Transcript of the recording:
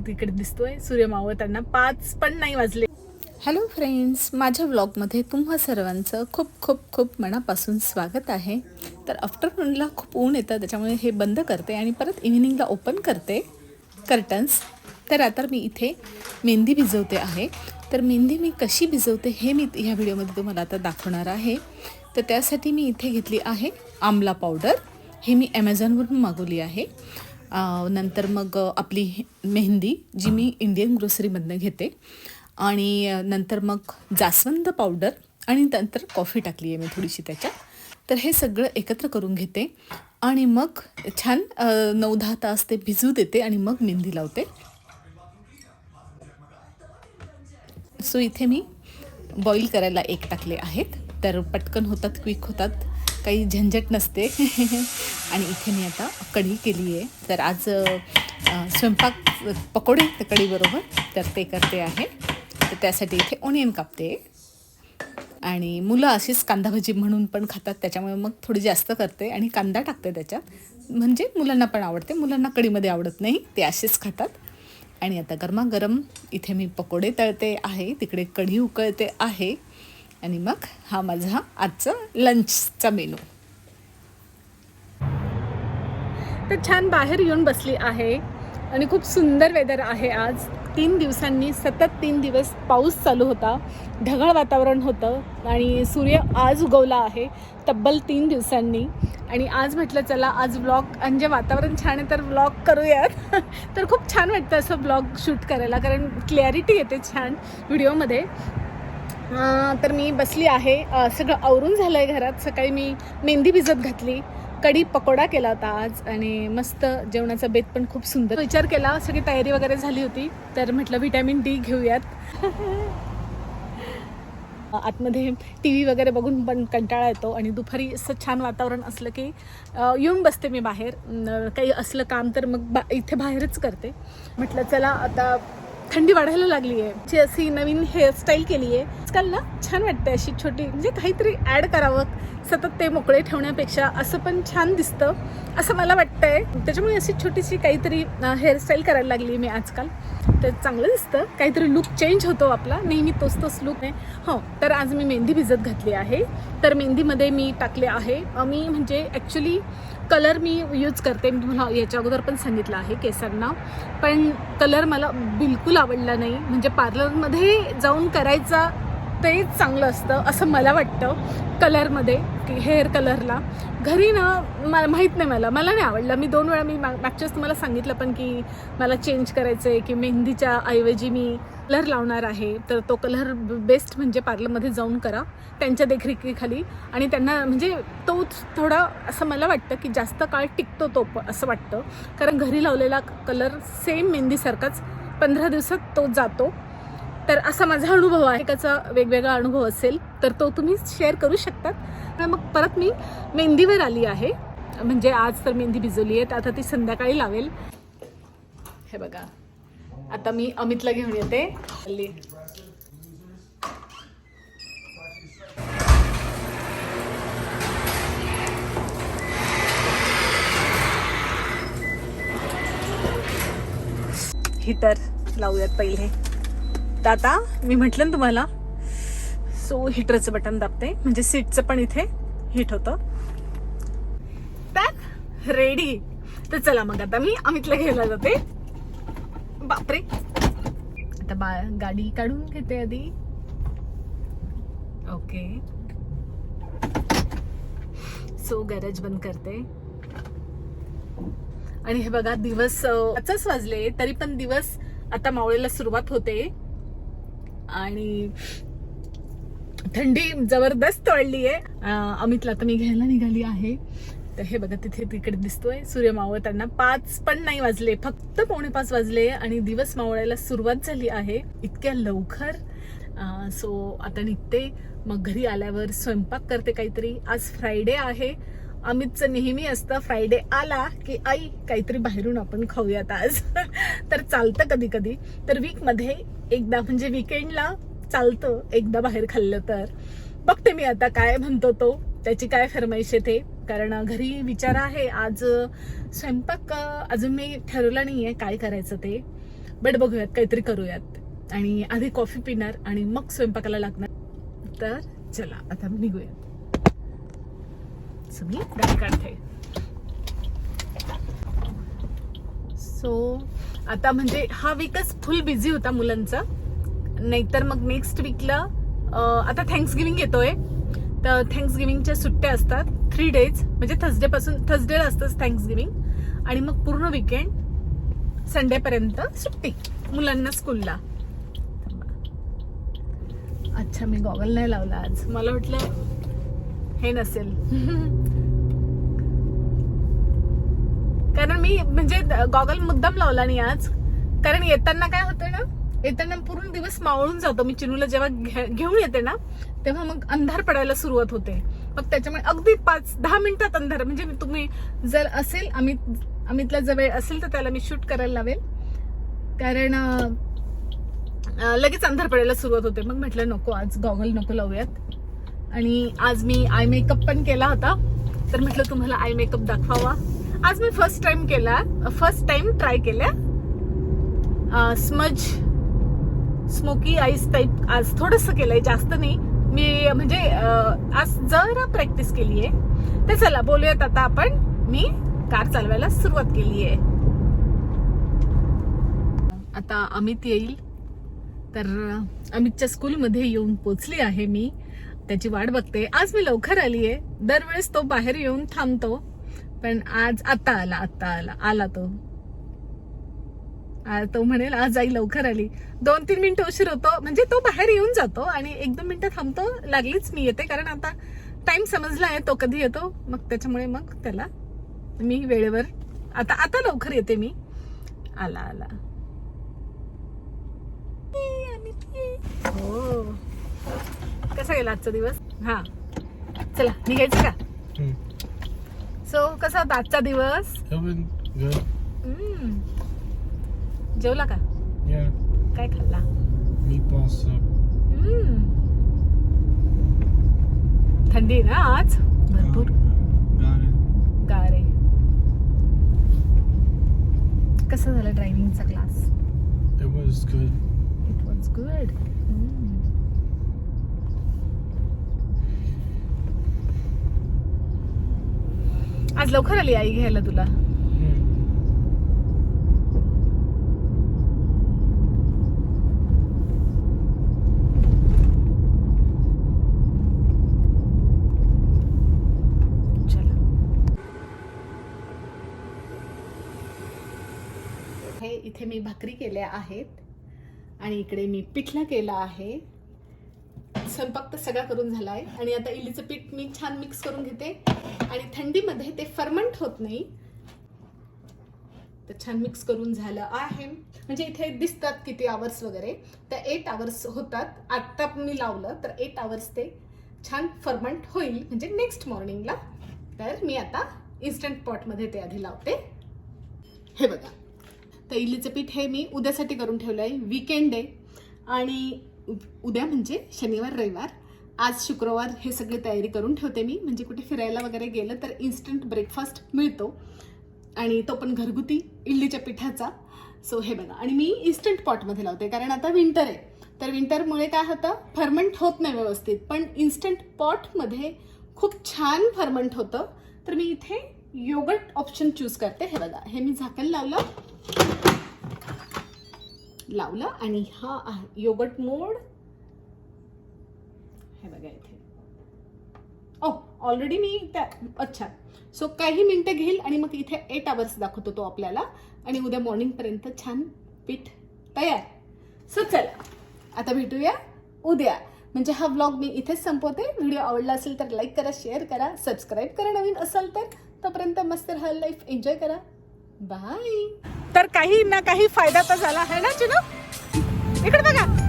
तिकडे दिसतोय. सूर्य मावळताना पाच पण नाही वाजले. हॅलो फ्रेंड्स माझ्या व्लॉगमध्ये तुम्हा सर्वांचं खूप खूप खूप मनापासून स्वागत आहे. तर आफ्टरनूनला खूप ऊन येतं त्याच्यामुळे हे बंद करते आणि परत इव्हिनिंगला ओपन करते. कर्टन्स तर आता मी इथे मेहंदी भिजवते आहे. तर मेहंदी मी कशी भिजवते हे मी ह्या व्हिडिओमध्ये तुम्हाला आता दाखवणार आहे. तर त्यासाठी मी इथे घेतली आहे आमला पावडर हे मी ॲमेझॉनवरून मागवली आहे. नंतर मग आपली मेहंदी जी मी इंडियन ग्रोसरीमधनं घेते. आणि नंतर मग जास्वंद पावडर आणि नंतर कॉफी टाकली आहे मी थोडीशी त्याच्यात. तर हे सगळं एकत्र करून घेते. आणि मग छान नऊ दहा तास ते भिजू देते आणि मग मेहंदी लावते. सो इथे मी बॉईल करायला एक टाकले आहेत. तर पटकन होतात क्विक होतात. काही झंझट नसते. आणि इथे मी आता कढी केली आहे. तर आज स्वयंपाक पकोडे कढीबरोबर. तर ते करते आहे. तर त्यासाठी इथे ओनियन कापते. आणि मुलं अशीच कांदा भजी म्हणून पण खातात त्याच्यामुळे मग थोडी जास्त करते आणि कांदा टाकते त्याच्यात. म्हणजे मुलांना पण आवडते. मुलांना कढीमध्ये आवडत नाही ते असेच खातात. आणि आता गरमागरम इथे मी पकोडे तळते आहे. तिकडे कढी उकळते आहे. आणि मग हा माझा आजचा लंचचा मेनू तर छान बाहेर येऊन बसली आहे आणि खूप सुंदर वेदर आहे आज. तीन दिवसांनी सतत तीन दिवस पाऊस चालू होता. ढगाळ वातावरण होतं आणि सूर्य आज उगवला आहे तब्बल तीन दिवसांनी. आणि आज म्हटलं चला आज व्लॉग म्हणजे वातावरण छान आहे तर ब्लॉग करूयात. तर खूप छान वाटतं असं ब्लॉग शूट करायला कारण क्लॅरिटी येते छान व्हिडिओमध्ये. तर मी बसली आहे. सगळं आवरून झालं आहे घरात. सकाळी मी मेहंदी भिजत घातली. कढी पकोडा केला होता आज आणि मस्त जेवणाचा बेत पण खूप सुंदर. विचार केला सगळी तयारी वगैरे झाली होती तर म्हटलं व्हिटॅमिन डी घेऊयात. आतमध्ये टी व्ही वगैरे बघून पण कंटाळा येतो आणि दुपारी असं छान वातावरण असलं की येऊन बसते मी बाहेर. काही असलं काम तर मग बा इथे बाहेरच करते. म्हटलं चला आता थंडी वाढायला लागली आहे जी अशी नवीन हेअरस्टाईल केली आहे आजकाल ना छान वाटते अशी छोटी म्हणजे काहीतरी ॲड करावं. सतत ते मोकळे ठेवण्यापेक्षा असं पण छान दिसतं. असं मला वाटतंय. त्याच्यामुळे अशी छोटीशी काहीतरी हेअरस्टाईल करायला लागली मी आजकाल. तर चांगलं दिसतं. काहीतरी लुक चेंज होतो आपला. नेहमी तोच तोच लुक आहे हो तर आज मी मेहंदी भिजत घातली आहे. तर मेहंदीमध्ये मी टाकले आहे. मी म्हणजे ॲक्च्युली कलर मी यूज करते मी तुम्हाला याच्या अगोदर पण सांगितलं आहे केसांना. पण कलर मला बिलकुल आवडला नाही. म्हणजे पार्लरमध्ये जाऊन करायचा ते चांगलं असतं असं मला वाटतं कलरमध्ये की हेअर कलरला. घरी ना मला माहीत नाही मला. मला नाही आवडलं. मी दोन वेळा मी मा- मागच्याच तुम्हाला सांगितलं पण की मला चेंज करायचं आहे की मेहंदीच्या ऐवजी मी कलर लावणार आहे. तर तो कलर बेस्ट म्हणजे पार्लरमध्ये जाऊन करा. त्यांच्या देखरेखीखाली. आणि त्यांना म्हणजे तो थोडा असं मला वाटतं की जास्त काळ टिकतो तो असं वाटतं. कारण घरी लावलेला कलर सेम मेहंदीसारखाच. पंधरा दिवसात तो जातो. तर असा माझा अनुभव आहे. त्याचा वेगवेगळा अनुभव असेल तर तो तुम्ही शेअर करू शकतात मग परत मी मेहंदीवर आली आहे. म्हणजे आज तर मेहंदी भिजवली आहे तर आता ती संध्याकाळी लावेल. हे बघा. आता मी अमितला घेऊन येते. हल्ली. ही तर लावूयात पहिले. तर आता मी म्हटलं ना तुम्हाला सो हिटरचं बटन दाबते. म्हणजे सीटचं पण इथे हिट होतं. पॅक रेडी तर चला मग आता मी अमितला घ्यायला जाते. बापरे. आता बा गाडी काढून घेते आधी. ओके सो गॅरेज बंद करते. आणि हे बघा दिवस असंच पाचच वाजले तरी पण दिवस आता मावळेला सुरुवात होते. आणि थंडी जबरदस्त वाढली आहे अमितला आता मी घ्यायला निघाली आहे. तर हे बघा तिथे तिकडे दिसतोय. सूर्य मावळताना पाच पण नाही वाजले. फक्त पावणे पाच वाजले आणि दिवस मावळायला सुरुवात झाली आहे. इतक्या लवकर. सो आता निघते. मग घरी आल्यावर स्वयंपाक करते काहीतरी. आज फ्रायडे आहे. अमितचं नेहमी असतं. फ्रायडे आला की आई काहीतरी बाहेरून आपण खाऊयात आज. तर चालतं कधी कधी तर वीकमध्ये एकदा म्हणजे विकेंडला चालतं एकदा बाहेर खाल्लं तर. बघते मी आता काय म्हणतो तो. त्याची काय फरमाईश येते कारण घरी विचार आहे. आज स्वयंपाक अजून मी ठरवला नाही आहे काय करायचं ते. बट बघूयात काहीतरी करूयात. आणि आधी कॉफी पिणार आणि मग स्वयंपाकाला लागणार. तर चला आता निघूयात So, मी गाडी काढते सो आता म्हणजे हा वीकच फुल बिझी होता मुलांचा. नाहीतर मग नेक्स्ट वीकला आता थँक्स गिविंग येतोय. तर थँक्स गिविंगच्या सुट्ट्या असतात. थ्री डेज म्हणजे थर्सडे पासून थर्सडेला असतंच थँक्स गिविंग आणि मग पूर्ण विकेंड संडेपर्यंत सुट्टी मुलांना स्कूलला अच्छा मी गॉगल नाही लावला आज. मला वाटलं हे नसेल. कारण मी म्हणजे गॉगल मुद्दाम लावला नाही आज. कारण येताना काय होतं ना येताना पूर्ण दिवस मावळून जातो मी चिनूला जेव्हा घेऊन येते ना तेव्हा मग अंधार पडायला सुरुवात होते. मग त्याच्यामुळे अगदी पाच दहा मिनिटात अंधार म्हणजे तुम्ही जर असेल अमित अमितला जर वेळ असेल तर त्याला मी शूट करायला लावेल कारण लगेच अंधार पडायला सुरुवात होते. मग म्हटलं नको आज गॉगल नको लावूयात. आणि आज मी आय मेकअप पण केला होता. तर म्हटलं तुम्हाला आय मेकअप दाखवावा. आज मी फर्स्ट टाइम केला फर्स्ट टाइम ट्राय केल्या. स्मज स्मोकी आईस टाईप आज थोडस केलंय जास्त नाही. मी म्हणजे आज जरा प्रॅक्टिस केली आहे तर चला बोलूयात आता आपण. मी कार चालवायला सुरुवात केली आहे आता अमित येईल. तर अमितच्या स्कूलमध्ये येऊन पोचली आहे मी. त्याची वाट बघते. आज मी लवकर आली आहे दरवेळेस तो बाहेर येऊन थांबतो. पण आज आता आला आता आला आला तो. आ, तो म्हणेल आज आई लवकर आली. दोन तीन मिनिटं उशीर होतो. म्हणजे तो बाहेर येऊन जातो आणि एक दोन मिनिटं थांबतो. लागलीच मी येते कारण आता टाइम समजला आहे. तो कधी येतो? मग त्याच्यामुळे मग त्याला मी वेळेवर आता आता लवकर येते मी. आला आला. हो. कसा गेला आजचा दिवस हा चला निघायचं का. सो कसा होता आजचा दिवस. हम्म. जेवला का Yeah. काय खाल्ला Meatball soup. हम्म. थंडी आहे ना आज भरपूर Got it. गारे कसा झाला ड्रायव्हिंगचा class It was good. It was good आज लवकर आली आई घ्यायला तुला. चला. हे इथे मी भाकरी केल्या आहेत आणि इकडे मी पिठला केला आहे. स्वयंपाक तर सगळा करून झाला आहे आणि आता इलीचं पीठ मी छान मिक्स करून घेते. आणि थंडीमध्ये ते फर्मंट होत नाही. तर छान मिक्स करून झालं आहे. म्हणजे इथे दिसतात किती आवर्स वगैरे. तर एट आवर्स होतात. आत्ता मी लावलं तर एट आवर्स ते छान फर्मंट होईल. म्हणजे नेक्स्ट मॉर्निंगला तर मी आता इन्स्टंट पॉटमध्ये ते आधी लावते. हे बघा. तर इडलीचं पीठ हे मी उद्यासाठी करून ठेवलं आहे विकेंड आहे. आणि उद्या म्हणजे शनिवार रविवार. आज शुक्रवार हे सगळी तयारी करून ठेवते मी. म्हणजे कुठे फिरायला वगैरे गेलं तर इन्स्टंट ब्रेकफास्ट मिळतो. आणि तो पण घरगुती इडलीच्या पिठाचा. सो हे बघा. आणि मी इन्स्टंट पॉटमध्ये लावते. कारण आता विंटर आहे. तर विंटरमुळे काय होतं? फर्मंट होत नाही व्यवस्थित. पण इन्स्टंट पॉटमध्ये खूप छान फर्मंट होतं. तर मी इथे योगट ऑप्शन चूज करते. हे बघा. हे मी झाकण लावलं. लावलं आणि हा आहे योगट मोड. हे बघा इथे. Oh, ओ ऑलरेडी मी त्या अच्छा. सो काही मिनटं घेईल आणि मग इथे एट आवर्स दाखवतो तो आपल्याला. आणि उद्या मॉर्निंगपर्यंत छान पीठ तयार. सो चला. आता भेटूया उद्या. म्हणजे हा व्लॉग मी इथेच संपवते. व्हिडिओ आवडला असेल तर लाईक करा शेअर करा सबस्क्राईब करा नवीन असाल तर. तोपर्यंत मस्त राहा लाईफ एन्जॉय करा. बाय तर काही ना काही फायदा तर झाला आहे ना चिनू? इकडे बघा.